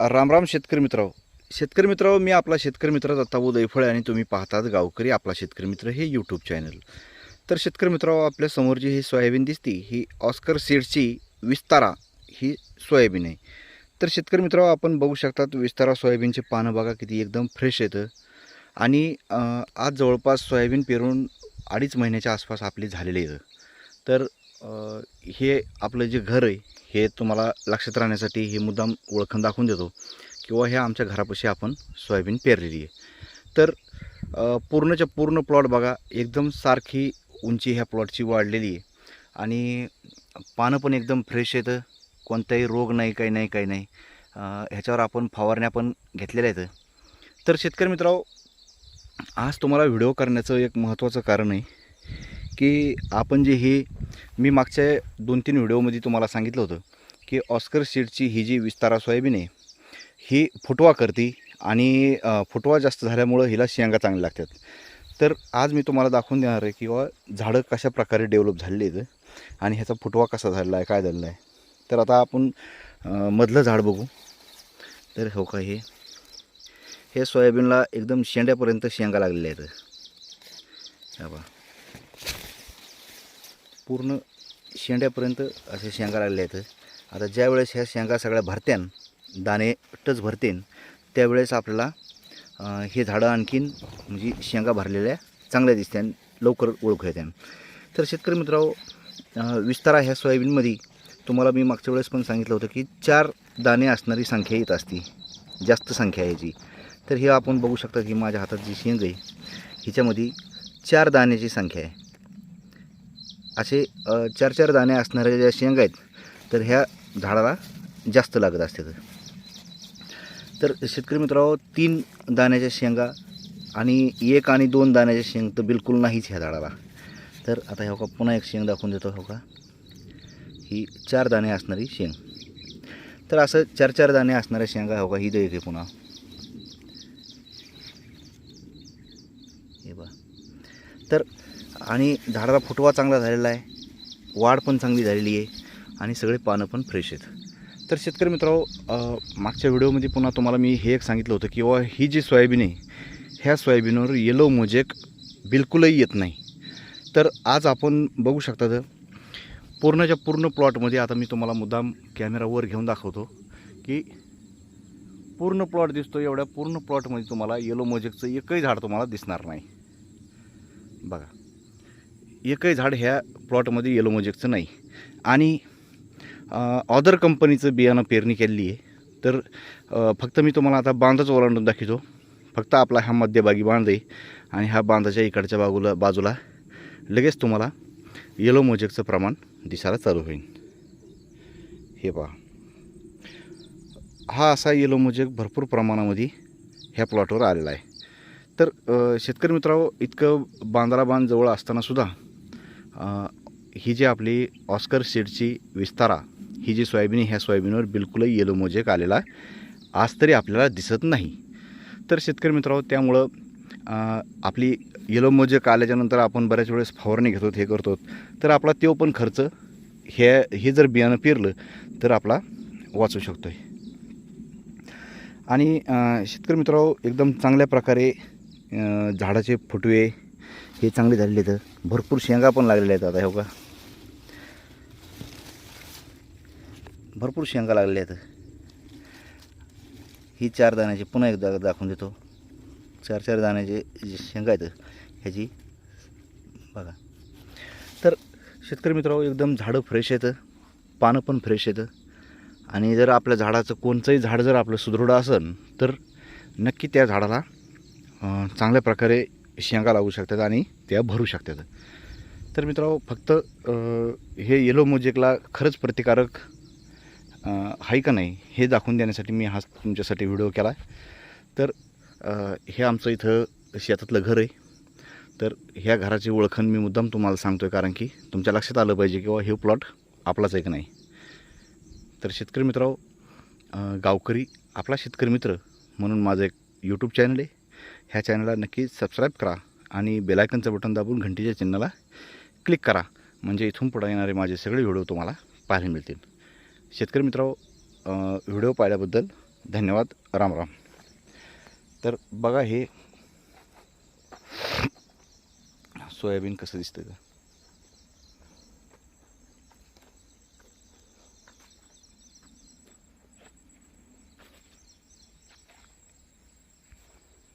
राम राम शेतकरी मित्र शेतकरी मित्राव मी आपला शेतकरी मित्र दत्ता उदयफळे आणि तुम्ही पाहतात गावकरी आपला शेतकरी मित्र हे यूट्यूब चॅनल तर शेतकरी मित्राव आपल्यासमोर जी ही सोयाबीन दिसती ही ऑस्कर सीड्सची विस्तारा ही सोयाबीन आहे. तर शेतकरी मित्राव आपण बघू शकतात विस्तारा सोयाबीनचे पानं बघा किती एकदम फ्रेश येतं आणि आज जवळपास सोयाबीन पेरून अडीच महिन्याच्या आसपास आपली झालेली आहे. तर हे आपलं जे घर आहे हे तुम्हाला लक्षात राहण्यासाठी हे मुद्दाम ओळखून दाखवून देतो. किंवा हे आमच्या घरापाशी आपण सोयाबीन पेरलेली आहे. तर पूर्णच्या पूर्ण प्लॉट बघा एकदम सारखी उंची ह्या प्लॉटची वाढलेली आहे. आणि पानं पण एकदम फ्रेश येतं कोणताही रोग नाही काही नाही काही नाही. ह्याच्यावर आपण फवारण्या पण घेतलेल्या आहेत. तर शेतकरी मित्रांनो आज तुम्हाला व्हिडिओ करण्याचं एक महत्त्वाचं कारण आहे. की आपण जे ही मी मागच्या दोन तीन व्हिडिओमध्ये तुम्हाला सांगितलं होतं की ऑस्कर सीडची ही जी विस्तारा सोयाबीन आहे ही फुटवा करते आणि फुटवा जास्त झाल्यामुळं हिला शेंगा चांगल्या लागतात. तर आज मी तुम्हाला दाखवून देणार आहे की बाबा झाडं कशा प्रकारे डेव्हलप झालेली आहेत आणि ह्याचा फुटवा कसा झालेला आहे काय झालेला आहे. तर आता आपण मधलं झाड बघू. तर हो का हे हे सोयाबीनला एकदम शेंड्यापर्यंत शेंगा लागलेल्या आहेत. बा पूर्ण शेंड्यापर्यंत असे शेंगा लागले आहेत. आता ज्यावेळेस ह्या शेंगा सगळ्या भरत्यान दाणे टच भरतेन त्यावेळेस आपल्याला हे झाडं आणखीन म्हणजे शेंगा भरलेल्या चांगल्या दिसत्यान लवकर ओळखू येत्यान. तर शेतकरी मित्रांनो विस्तारा ह्या सोयाबीनमध्ये तुम्हाला मी मागच्या वेळेस पण सांगितलं होतं की चार दाणे असणारी संख्या येत असती जास्त संख्या याची तर हे आपण बघू शकता की माझ्या हातात जी शेंग आहे हिच्यामध्ये चार दाण्याची संख्या आहे. असे चार चार दाणे असणाऱ्या ज्या शेंगा आहेत तर ह्या झाडाला जास्त लागत असतात. तर शेतकरी मित्रांनो तीन दाण्याच्या शेंगा आणि एक आणि दोन दाण्याच्या शेंग तर बिलकुल नाहीच ह्या झाडाला. तर आता हो का पुन्हा एक शेंग दाखवून देतो हो का ही चार दाणे असणारी शेंग. तर असं चार चार दाणे असणाऱ्या शेंगा हो का ही देख आहे पुन्हा. हे बा तर आणि झाडाला फुटवा चांगला झालेला आहे. वाढ पण चांगली झालेली आहे. आणि सगळे पानं पण फ्रेश आहेत. तर शेतकरी मित्रांनो मागच्या व्हिडिओमध्ये पुन्हा तुम्हाला मी हे एक सांगितलं होतं की बाबा ही जी सोयाबीन आहे ह्या सोयाबीनवर येलो मोजेक बिलकुलही येत नाही. तर आज आपण बघू शकता तर पूर्णच्या पूर्ण प्लॉटमध्ये आता मी तुम्हाला मुद्दाम कॅमेरावर घेऊन दाखवतो की पूर्ण प्लॉट दिसतो एवढ्या पूर्ण प्लॉटमध्ये तुम्हाला येलो मोजेकचं एकही झाड तुम्हाला दिसणार नाही. बघा. एकही झाड ह्या प्लॉटमध्ये येलो मोजेकचं नाही. आणि ऑदर कंपनीचं बियाणं पेरणी केलेली आहे. तर फक्त मी तुम्हाला आता बांधाच ओलांडून दाखवतो. फक्त आपला हा मध्यभागी बांध आहे आणि ह्या बांधाच्या इकडच्या बाजूला बाजूला लगेच तुम्हाला येलो मोजेकचं प्रमाण दिसायला चालू होईल. हे पहा. हा असा येलो मोजेक भरपूर प्रमाणामध्ये ह्या प्लॉटवर आलेला आहे. तर शेतकरी मित्रांनो इतकं बांधारा बांध जवळ असतानासुद्धा ही जी आपली ऑस्कर सीडची विस्तारा ही जी सोयाबीन आहे, ह्या सोयाबीनवर बिलकुलही येलो मोजेक आलेला आज तरी आपल्याला दिसत नाही. तर शेतकरी मित्रांनो त्यामुळं आपली येलो मोजेक आल्याच्यानंतर आपण बऱ्याच वेळेस फवारणी घेतो हे करतो. तर आपला तो पण खर्च हे हे जर बियाणं पेरलं तर आपला वाचू शकतो आहे आणि शेतकरी मित्रांनो एकदम चांगल्या प्रकारे झाडाचे फुटवे हे चांगले झालेले आहेत भरपूर शेंगा पण लागलेल्या आहेत आता हो का? भरपूर शेंगा लागलेल्या आहेत. ही चार दाण्याची पुन्हा एकदा दाखवून देतो. चार चार दाण्याचे जे शेंगा आहेत ह्याची बघा. तर शेतकरी मित्रांनो एकदम झाडं फ्रेश येतं पानं पण फ्रेश येतं आणि जर आपल्या झाडाचं कोणचंही झाड जर आपलं सुदृढ असेल तर नक्की त्या झाडाला चांगल्या प्रकारे शेंगा लागू शकतात आणि त्या भरू शकतात. तर मित्रांनो फक्त हे येलो मोजेकला खरंच प्रतिकारक आहे का नाही हे दाखवून देण्यासाठी मी हा तुमच्यासाठी व्हिडिओ केला तर हे आमचं इथं शेतातलं घर आहे. तर ह्या घराची ओळखण मी मुद्दाम तुम्हाला सांगतो आहे कारण की तुमच्या लक्षात आलं पाहिजे किंवा हे प्लॉट आपलाच आहे का नाही. तर शेतकरी मित्रांनो गावकरी आपला शेतकरी मित्र म्हणून माझं एक यूट्यूब चॅनल आहे. ह्या चॅनलला नक्की सबस्क्राईब करा आणि बेलायकनचं बटन दाबून घंटीच्या चिन्हाला क्लिक करा. म्हणजे इथून पुढे येणारे माझे सगळे व्हिडिओ तुम्हाला पाहायला मिळतील. शेतकरी मित्रांनो व्हिडिओ पाहिल्याबद्दल धन्यवाद. राम राम. तर बघा हे सोयाबीन कसं दिसतं का